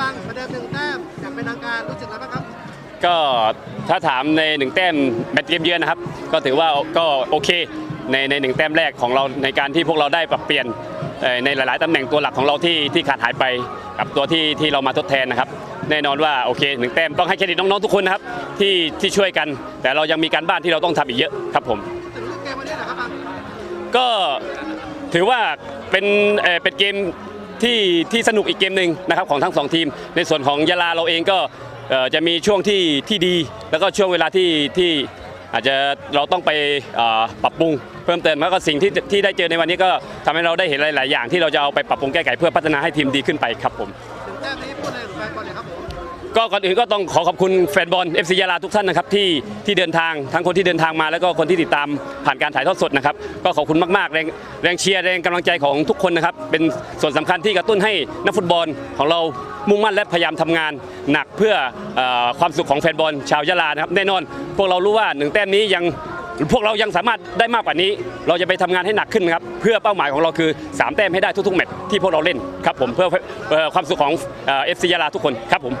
บังประเดิมหนึ่งแต้มอย่างเป็นทางการรู้สึกอะไรบ้างครับ ก็ถ้าถามในหนึ่งแต้มแมตช์เกมเยือนนะครับ ก็ถือว่าก็โอเคในในหนึ่งแต้มแรกของเราในการที่พวกเราได้ปรับเปลี่ยนเอ่อในหลาย ๆ ตำแหน่งตัวหลักของเราที่ที่ขาดหายไปกับตัวที่ที่เรามาทดแทนนะครับ แน่นอนว่าโอเคหนึ่งแต้มต้องให้เครดิตน้อง ๆ ทุกคนนะครับที่ที่ช่วยกัน แต่เรายังมีการบ้านที่เราต้องทำอีกเยอะครับผมถึงรูปเกมวันนี้นะครับบังก็ถือว่าเป็นเอ่อเป็นเกม ที่ที่สนุกอีกเกมหนึ่งนะครับของทั้งสองทีม ในส่วนของยาลาเราเองก็จะมีช่วงที่ที่ดี แล้วก็ช่วงเวลาที่ที่อาจจะเราต้องไปปรับปรุงเพิ่มเติมแล้วก็สิ่งที่ที่ได้เจอในวันนี้ก็ทำให้เราได้เห็นหลาย ๆ อย่างที่เราจะเอาไปปรับปรุงแก้ไขเพื่อพัฒนาให้ทีมดีขึ้นไปครับผมถึงแต้มนี้พูดเลยหรือแฟนบอลเลยครับผม ก็ก่อนอื่นก็ต้องขอขอบคุณแฟนบอล FC ยาลาทุกท่านนะครับที่ที่เดินทางทั้งคนที่เดินทางมาแล้วก็คนที่ติดตามผ่านการถ่ายทอดสดนะครับก็ขอบคุณมากๆแรงแรงเชียร์แรงกำลังใจของทุกคนนะครับเป็นส่วนสำคัญที่กระตุ้นให้นักฟุตบอลของเรามุ่งมั่นและพยายามทำงาน หนักเพื่ออความสุขของแฟนบอลชาวยาลานะครับแน่นอน พวกเรารู้ว่าหนึ่งแต้มนี้ยังพวกเรายังสามารถได้มากกว่านี้ เราจะไปทำงานให้หนักขึ้นครับ เพื่อเป้าหมายของเราคือสามแต้มให้ได้ทุกๆแมตช์ที่พวกเราเล่นครับผมเพื่ออความสุขของเอฟซียาลาทุกคนครับผม